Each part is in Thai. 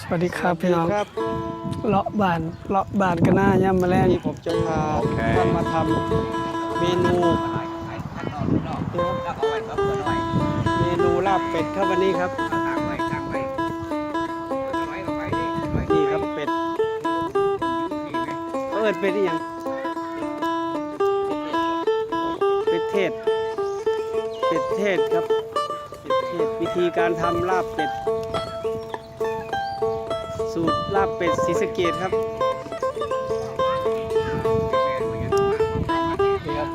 สวัสดีครับพี่น้องครับเลาะบานเลาะบานกันหน้าย่ำมาแรงนี่ผมจะพาท่านมาทำเมนูเมนูลาบเป็ดครับวันนี้ครับนี่ครับเป็ดเขาเอิดเป็ดอีหยังเป็ดเทศเป็ดเทศครับเป็ดเทศวิธีการทำลาบเป็ด สูตรลาบเป็ดศรีสะเกดครับนี่ครับ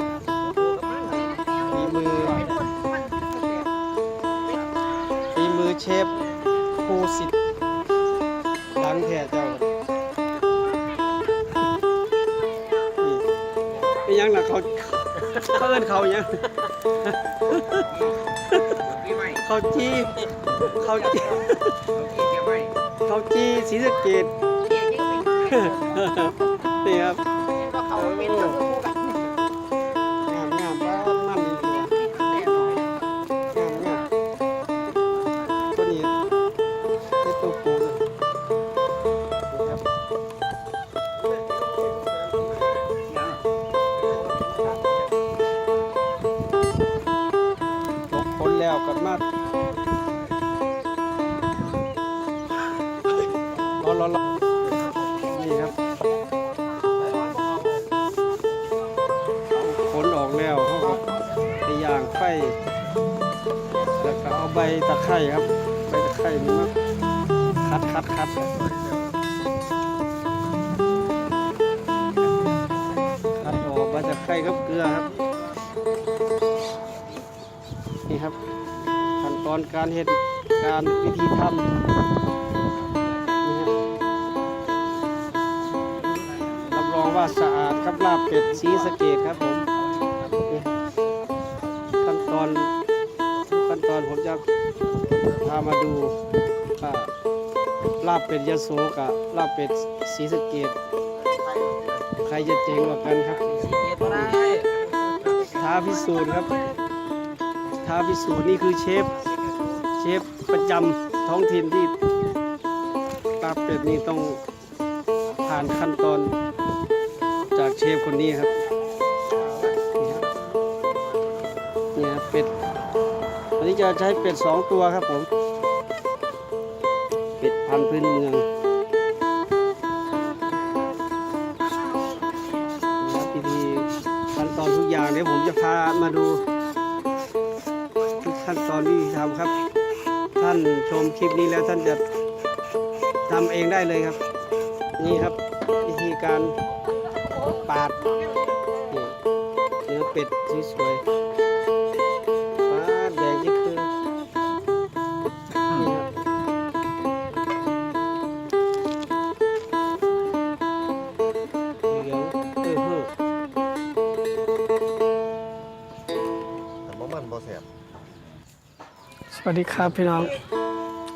ฝีมือฝีมือเชฟภูสิทธิ์ดังแท้เจ้านี่เป็นหยังล่ะเขาเขาเอิ้นเขาหยังเขาจีเขาจี เขาจีศรีสะเกด นี่ครับ คร้ครับใบตะไคร้นี่มาคัดคัดคัดคัดออกใบตะไคร้กับเกลือครับ นี่ครับขั้นตอนการเห็ดการวิธีทำนี่ครับรับรองว่าสะอาดครับลาบเป็ดสีสะเกดครับผมขั้นตอนทุกขั้นตอนผมจะ พามาดูว่าลาบเป็ดยะโสกับลาบเป็ดศรีสะเกดใครจะเจ๋งกว่ากันครับท้าพิสูจน์ครับท้าพิสูจน์นี่คือเชฟเชฟประจำท้องถิ่นที่ลาบเป็ดนี่ต้องผ่านขั้นตอนจากเชฟคนนี้ครับ วันนี้จะใช้เป็ดสองตัวครับผม เป็ดพันธุ์พื้นเมืองนะครับพิธีขั้นตอนทุกอย่างเดี๋ยวผมจะพามาดู ทุกขั้นตอนที่ทำครับ ท่านชมคลิปนี้แล้วท่านจะทำเองได้เลยครับ นี่ครับวิธีการปาดเนื้อเป็ดสวยๆ วัสดีครับพี่น้อง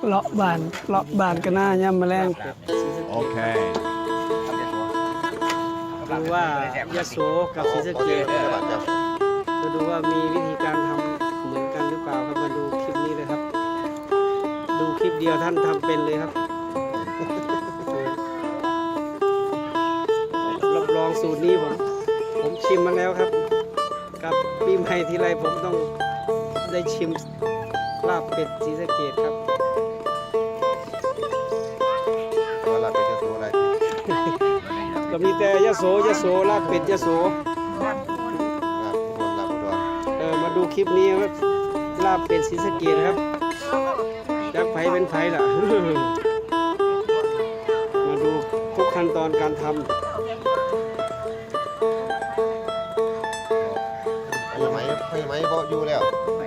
เลาะบานเลาะบานกันหน้าย่ำมาแรง Okay. ดูว่ายะโสกับศรีสะเกษบ่บาดจับจะดูว่ามีวิธีการทำเหมือนกันหรือเปล่าครับมาดูคลิปนี้เลยครับ ดูคลิปเดียวท่านทำเป็นเลยครับรับรองสูตรนี้ผมผมชิมมาแล้วครับ กับปีใหม่ทีไรผมต้องได้ชิมลาบ เป็ดศรีสะเกดครับว่าลาบเป็ดจะสู้อะไรที่ก็มีแต่ยะโสยะโสลาบเป็ดยะโสลาบอุบลลาบอุดรเออมาดูคลิปนี้ครับลาบเป็ดศรีสะเกดครับจักไผเป็นไผล่ะ มาดูทุกขั้นตอนการทไอ้ไหมไอ้ไหมบ่อยู่แล้วำ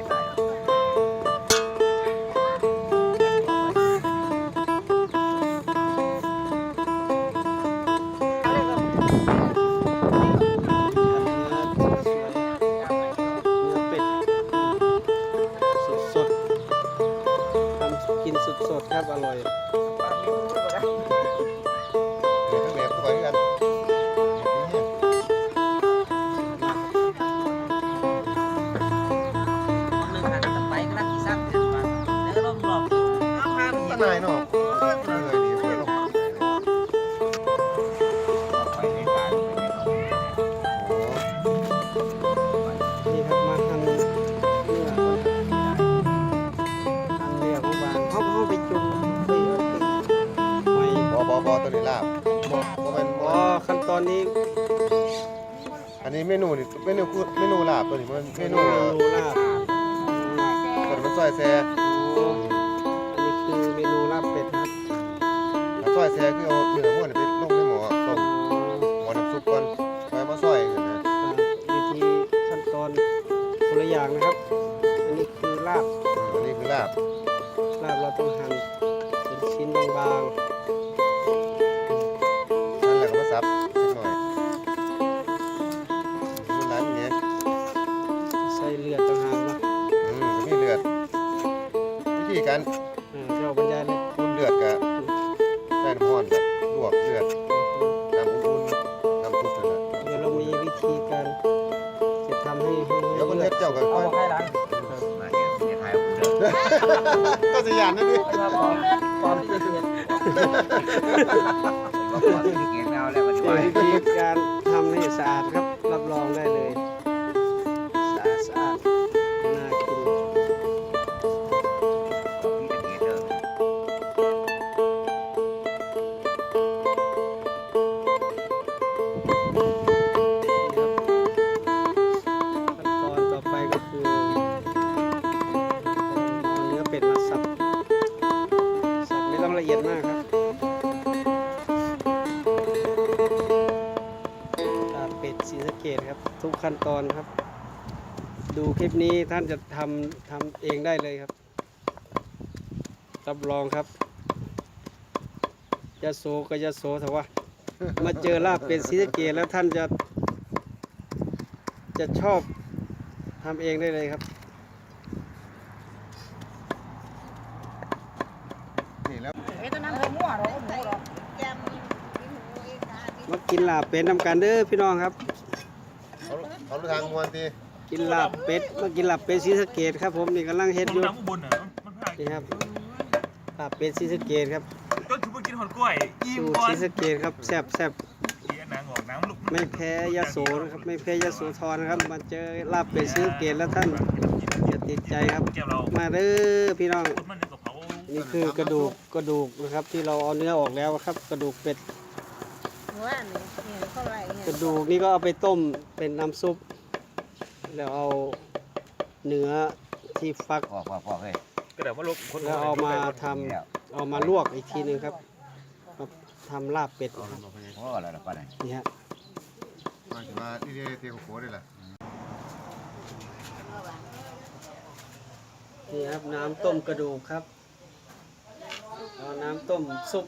เมนูนี่เมนูคือเมนูลาบตัวนี้มันเมเมนูนูเอ่อลาบตัวนี้มันซอยแซ่โอ้อันนี้คือเมนูลาบเป็ดครับแล้วซอยแซ่คือเอาเนื้อม้วนไปลงในหม้อต้มหม้อน้ำซุปก่อนไปมาซอยกันนะอ่าวิธีขั้นตอนคนละอย่างนะครับ อันนี้คือลาบอันนี้คือลาบลาบเราต้องหั่นเป็นชิ้นบางนั่ ให้ให้เดี๋ยวคนเลืเฮ็อดดเจ้าก็เอาค่อยบอกให้ร้านก็สิยานนั่นดิตอนที่จะเก็ขอที่เก่งแล้วแล้วมาช่วยวิธีการทำให้สะอาดครับ ขั้นตอนครับ ดูคลิปนี้ท่านจะทำทำเองได้เลยครับ รับรองครับยาโสก็ยาโสแต่ว่ามาเจอลาบเป็ดสีสะเกดแล้วท่านจะ จะชอบทำเองได้เลยครับ นี่แล้วเฮ้ยตอนนั้นเคยมั่วหรอหมูหรอ มากินลาบเป็ดนำกันเด้อพี่น้องครับ เอาเอาลูกทางมวนทีกินลาบเป็ดมากินลาบเป็ดสีสะเกดครับผมนี่กำลังเฮ็ดอยู่น้ำอุบลอะมันพลาดนี่ครับลาบเป็ดสีสะเกดครับก็ถือว่ากินหอนกล้วยอิ่มสูตรก่อนสีสะเกดครับแซ่บแซ่บเสียหนังออกน้ำลุกไม่แพ้ยาโสนะครับไม่แพ้ยาโสธรนะครับมาเจอลาบเป็ดสีสะเกดแล้วท่านจะติดใจครับ แก้วเรามาเด้อพี่น้อง คนมันกับเผานี่คือกระดูกกระดูกนะครับที่เราเอาเนื้อออกแล้วครับ กระดูกเป็ด ว่าเนี่ยเห็นเท่าไหร่เนี่กยระดูกนี่ก็เอาไปต้มเป็นน้ำซุป แล้วเอาเนื้อที่ฟักพอพอพอเฮ้ยก็แต่ว่าลกคนแล้วเอามาทำเอามาลวกอีกทีหนึงครับมาทำลาบเป็ดนะครับพอแล้วป่ะเนี่ยนี่ฮะมาสิมาที่เดียวเที่ยวโคได้ล่ะนี่ครับน้ำต้มกระดูกครับเอาน้ำต้มซุป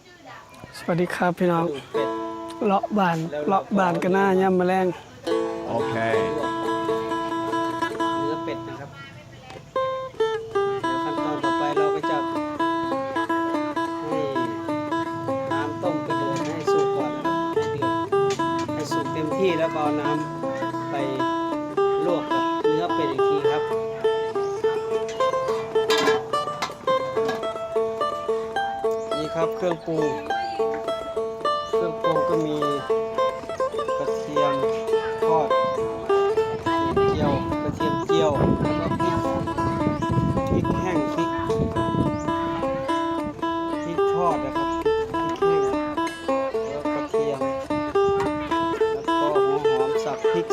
สวัสดีครับพี่น้กองระดูกเป็ด เลาะบานเลาะบานกันหน้าย่ำแมลงลวกเนื้อเป็ดนะครับเดี๋ยวขั้นตอนต่อไปเราก็จะให้น้ำต้มกระดูกให้สุกก่อนนะครับให้เดือดให้สุกเต็มที่แล้วก็เอาน้ำไปลวกกับเนื้อเป็ดอีกทีครับนี่ครับเครื่องปรุง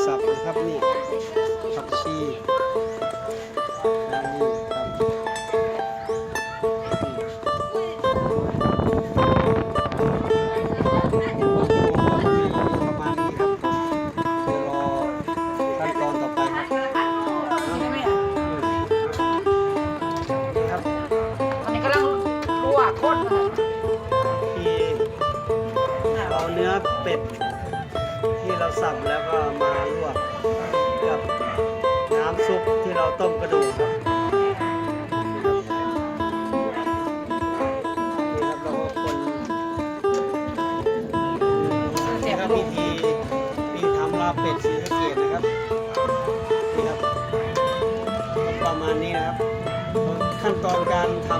สับนะครับนี่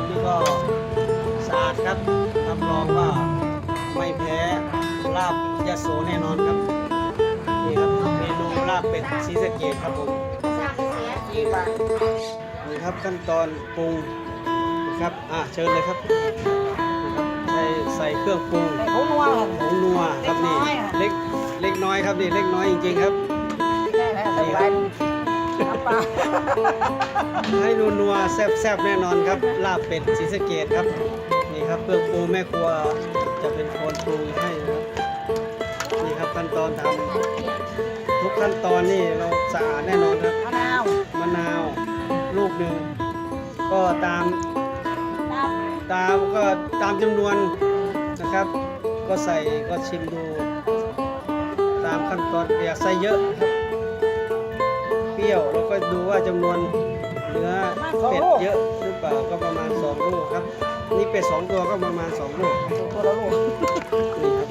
ำนี่ก็สะอาดครับรับรองว่าไม่แพ้ลาบยะโสแน่นอนครับนี่ครับเมนูลาบเป็ดศรีสะเกดครับผมนี่ครับขั้นตอนปรุงนะครับอะเชิญเลยครับใส่ใส่เครื่องปรุงใส่ผงนัวหรอผงนัวครับนี่เล็กเล็กน้อยครับนี่เล็กน้อยจริงๆครับใส่ใบน้ำ ปลาให้นัวนัวๆแซ่บแซบๆแน่นอนครับ ลาบเป็ดศรีสะเกดครับ นี่ครับเครื่องปรุงแม่ครัวจะเป็นคนปรุงให้นะครับนี่ครับขั้นตอนทำทุกขั้นตอนนี่เราสะอาดแน่นอนครับมะนาวมะนาวลูกหนึ่งก็ตามตามก็ตามจำนวนนะครับ ก็ใส่ก็ชิมดู ตามขั้นตอนอยากใส่เยอะครับ เปรี้ยวแล้วก็ดูว่าจำนวนเนื้อเป็ดเยอะหรือเปล่าก็ประมาณ2ลูกครับ นี่เป็ดสองตัวก็ประมาณ2ลูกตัวละลูกนี่ครับ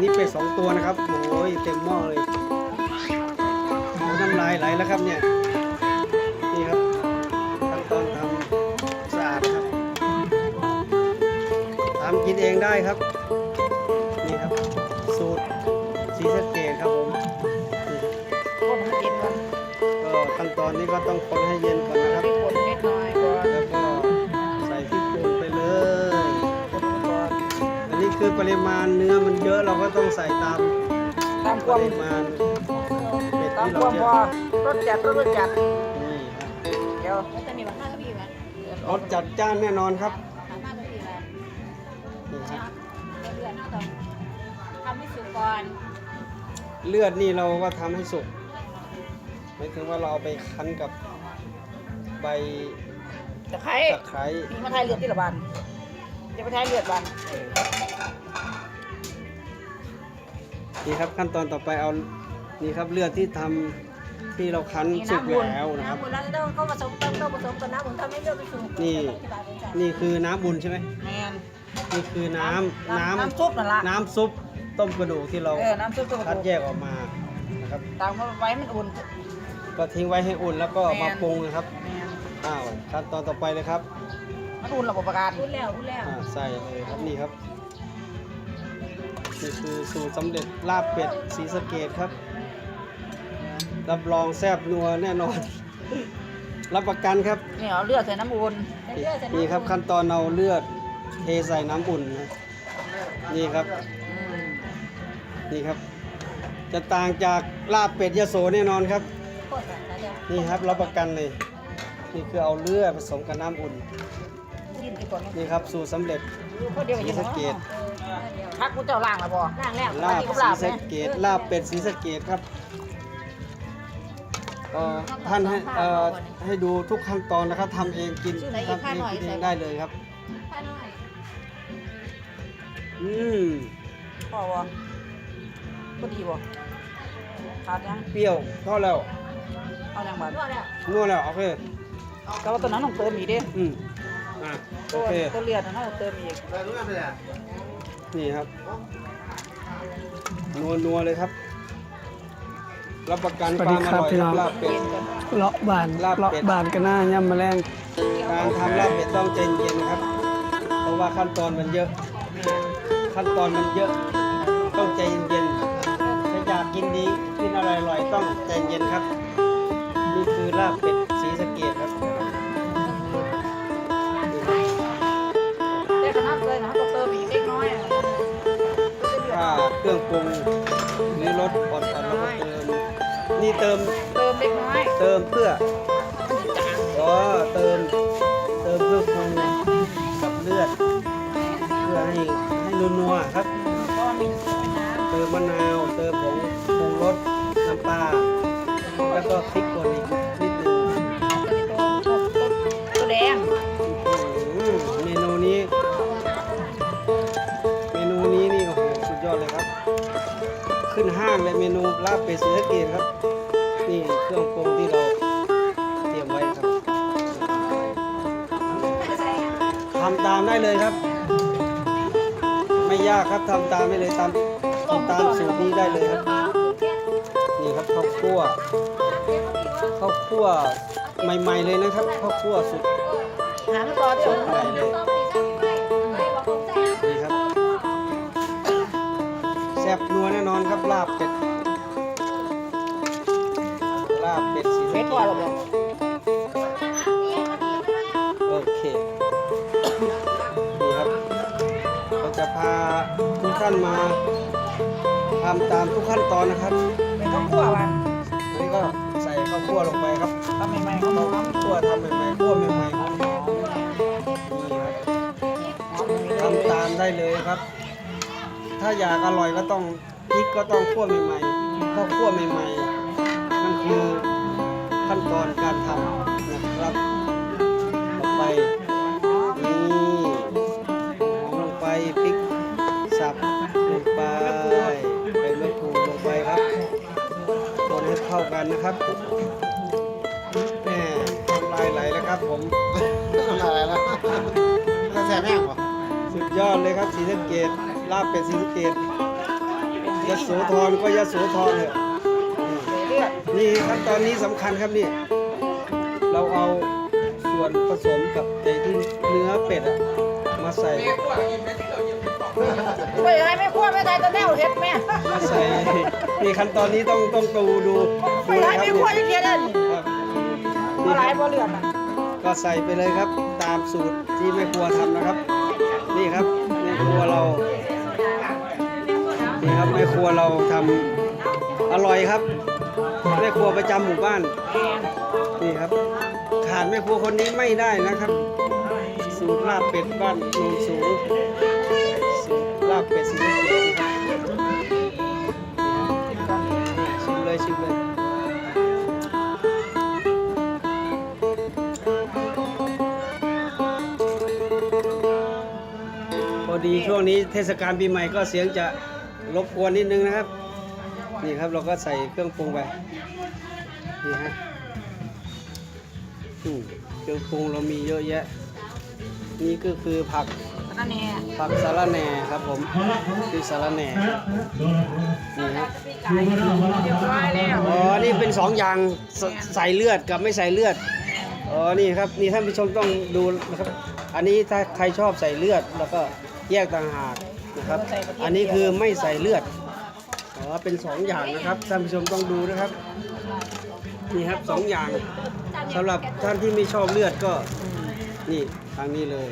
นี่เป็ดสองตัวนะครับโอ้ยเต็มหม้อเลยโอ้น้ำลายไหลแล้วครับเนี่ยนี่ครับขั้นตอนทำสะอาดครับทำกินเองได้ครับ ขั้นตอนนี้ก็ต้องคนให้เย็นก่อนนะครับคนนิดหน่อยก่อนแล้วก็ใส่พริกป่นไปเลยคนก่อนอันนี้คือปริมาณเนื้อมันเยอะเราก็ต้องใส่ตามตามปความริมาณเป็ดตามที่คเราวามเยพอะอรสจัดรสจัดนี่ครับเดี๋ยวรสจัดจ้านแน่นอนครับนี่ครับทำให้สุกก่อนเลือดนี่เราก็ทำให้สุก หมายถึงว่าเราเอาไปคั้นกับใบตะไคร้ตะไคร้มีมาไทยเลือดที่ละบานจะไปไทยเลือดบานนี่ครับขั้นตอนต่อไปเอานี่ครับเลือดที่ทำที่เราคั้นสุกแล้วนะครับน้ำบุญแล้วจะต้องเข้าผสมต้องต้องผสมกับน้ำบุญทำให้เลือดมันสุกนี่นี่คือน้ำบุญใช่ไหมแมนนี่คือน้ำน้ำน้ำซุปนั่นละน้ำซุปต้มกระดูกที่เราเออน้ำซุปตัวกคัระดดูกแยกออกมานะครับตามเข้าไปมันอุ่น ก็ทิ้งไว้ให้อุ่นแล้วก็แม่มานปรุงนะครับแมนอ้าวขั้นตอนต่อไปเลยครับมันอุ่นระบบประกันพูดแล้วพูดแล้วอ่าใส่เลยครับนี่ครับนี่คือสูตรสำเร็จลาบเป็ดสีสะเกดครับ รับรองแซ่บนัวแน่นอน รับประกันครับนี่เอาเลือดใส่น้ำอุ่นนี่ครับขั้นตอนเอาเลือดเทใส่น้ำอุ่นนะนี่ครับ อืมนี่ครับ จะต่างจากลาบเป็ดยโสแน่นอนครับโคตรแบบ นั้นเลยนี่ครับรับประกันเลย นี่คือเอาเลือดผสมกับน้ำอุ่นกินกี่คนนี่ครับสูตรสำเร็จพวกเดียวกันสียังสะเกดพักกูเจ้าล่างแล้วบ่ล่างแล้วลาบอันนี้ก็สีลาบไหมสะเกดลาบเป็ดสีสะเกดครับเอ่อท่านให้เอ่อให้ดูทุกขั้นตอนนะครับทำเองกินทำเองกินเองได้เลยครับข้าน้อยอืมพ่อบ่ก็ดีบ่ขาดยังเปรี้ยวเท่าแล้ว เอายังบ้านรอดแล้วนัวแล้วโอเคแต่ว่าตัวนั้นต้องเติมอีกเด้อืมอะโอตัวเคตัวเลือดนั้นต้องเติมอีกนี่ครับนัวนัวเลยครับ รับประกันสวัสคดีวามอครับร่อยพี่น้อง ลาบเป็ดเลาะบานลาบเป็ด เลาะบานกันหน้าย่ำแมลงการทำลาบเป็ดต้องใจเย็นครับ เพราะว่าขั้นตอนมันเยอะ ขั้นตอนมันเยอะ ต้องใจเย็นๆถ้าอยากกินดีกินอร่อยๆ ต้องใจเย็นครับ นี่คือลาบเป็ดสีสะเกดครับได้ขนาดเลยนะต้องเติมอีกเล็กน้อยอะถ้าเครื่องปรุงหรือรสอ่อนๆเราก็เติม นี่เติมเติมเล็กน้อยเติมเพื่ออ๋อเติมเติมเพื่อปรุงกับเลือด เพื่อให้ให้นัวๆครับ ขึ้นห้างเลยเมนูลาบเป็ดสีสะเกดครับ นี่เครื่องปรุงที่เราเตรียมไว้ครับทำตามได้เลยครับ ไม่ยากครับทำตามได้เลยตามทำตามสูตรนี้ได้เลยครับ นี่ครับข้าวคั่วข้าวคั่วใหม่ ๆ เลยนะครับข้าวคั่วสุดหามาต่อที่ใหม่เลยต้ บเป็ด ลาบเป็ดสีเม็สะดเกว่าษเราบอกโอเค นี่ครับเราจะพาทุกท่านมาทำตามทุกขั้นตอนนะครับเป็นข้าวคั่วว่ะอันนี้ก็ใส่ข้าวคั่วลงไปครับทำใหม่ๆเขาบอกคั่วทำใหม่ๆคั่วใหม่ๆนี่ครับ ทำตามได้เลยครับ ถ้าอยากอร่อยก็ต้อง พริกก็ต้องคั่วใหม่ๆข้าวคั่วใหม่ๆนั่นคือขั้นตอนการทำนะครับต่อไปนี่หอมลงไปพริกสับลงไปใบมะกรูดลงไปครับคนให้เข้ากันนะครับแหมน้ำลายไหลแล้วครับผมอะไรแล้วถ้าแซ่บแห้งบ่สุดยอดเลยครับศรีสะเกดลาบเป็ดศรีสะเกด ยโสธรก็ยโสธรเถอะเลือดนี่ขั้นตอนนี้สำคัญครับนี่ เราเอาส่วนผสมกับไอ้ที่เนื้อเป็ดอะมาใส่ไม่ให้ไม่คั่วไม่ได้ตะแนวเฮ็ดแม่มาใส่นี่ขั้นตอนนี้ต้องต้องดูดูไม่ดูให้นะคไม่รับคั่วจะเทียนนั่นครับบ่หลายบ่เลือดน่ะก็ใส่ไปเลยครับตามสูตรที่แม่ครัวทำนะครับ นี่ครับแม่ครัวเรา นี่ครับแม่ครัวเราทำอร่อยครับแม่ครัวประจำหมู่บ้านนี่ครับขาดแม่ครัวคนนี้ไม่ได้นะครับ สูตรลาบเป็ดบ้านโนนสูงสูตรลาบเป็ดสีสะเกษนะครับชิมเลยชิมเลยพอดีช่วงนี้เทศกาลปีใหม่ก็เสียงจะ รบกวนนิดนึงนะครับ นี่ครับเราก็ใส่เครื่องปรุงไป นี่ฮะอืมเครื่องปรุงเรามีเยอะแยะ นี่ก็คือผักนั่นแน่ผักสะระแหน่ครับผมคือสะระแหน่นี่ฮะเรียบร้อยแล้วอ๋อ นี่เป็นสองอย่างใสใส่เลือดกับไม่ใส่เลือด อ๋อ นี่ครับ นี่ท่านผู้ชมต้องดูนะครับ อันนี้ถ้าใครชอบใส่เลือดแล้วก็แยกต่างหาก นะครับ อันนี้คือไม่ใส่เลือดอ๋อเป็นสองอย่างนะครับท่านผู้ชมต้องดูนะครับนี่ครับสองอย่างสำหรับท่านที่ไม่ชอบเลือดก็นี่ทางนี้เลย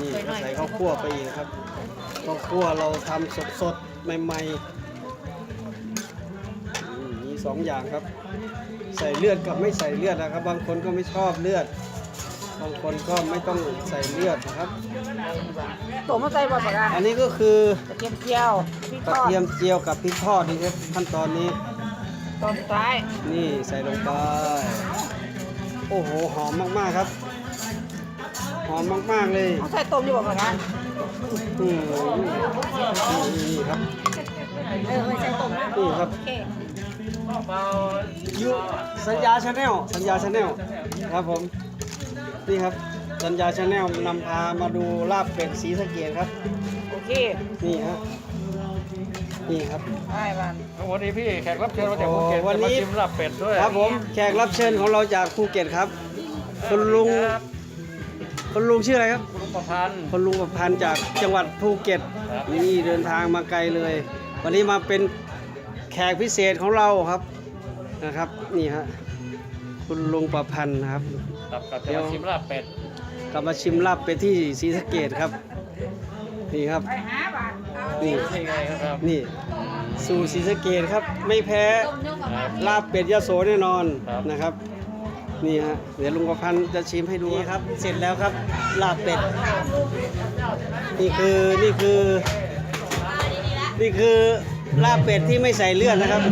นี่ใส่ข้าวคั่วไปอีกครับข้าวคั่วเราทำสดๆใหม่ๆมีสองอย่างครับ ใส่เลือดกับไม่ใส่เลือดนะครับ บางคนก็ไม่ชอบเลือด บางคนก็ไม่ต้องใส่เลือดนะครับ ตัวมาใส่บ่ปะกันอันนี้ก็คือกระเทียมเจียวพริกกทระอดเทียมเจียวกับพริกทอดนี่ครับขั้นตอนนี้ตอนสุดท้ายนี่ใส่ลงไป โอ้โหหอมมากๆครับ หอมมากๆเลยเอาใส่ต้มอยู่บ่ปะกันอืมนี่นี่ครับ เออไม่ใช่ต้มนะนี่ครับ โอเคยูสัญญาชาแนลสัญญาชาแนลครับผม นี่ครับสัญญาชาแนลนำพามาดูลาบเป็ดสีสะเกดครับ โอเคนี่ฮะนี่ครับ ได้บ้านวันนี้พี่แขกรับเชิญมาจากภูเก็ตโอ้วันนี้จะมาชิมลาบเป็ดด้วยครับผมแขกรับเชิญของเราจากภูเก็ตครับคุณลุงคุณลุงชื่ออะไรครับคุณลุงประพันธ์คุณลุงประพันธ์จากจังหวัดภูเก็ตครับนี่เดินทางมาไกลเลย วันนี้มาเป็นแขกพิเศษของเราครับนะครับ นี่ฮะคุณลุงประพันธ์นะครับ ครับกับจะมาชิมลาบเป็ดกลับมาชิมลาบไปที่ศรีสะเกดครับ นี่ครับไปหาบ้านนี่ที่ไงครับ นี่ สู่ศรีสะเกดครับ ไม่แพ้ต้มเนื้อกับครับ ลาบเป็ดยโสแน่นอนครับ นะครับ นี่ฮะ เดี๋ยวลุงประพันธ์จะชิมให้ดูครับ เสร็จแล้วครับ ลาบเป็ด นี่คือนี่คือ นี่คือลาบเป็ดที่ไม่ใส่เลือดนะครับ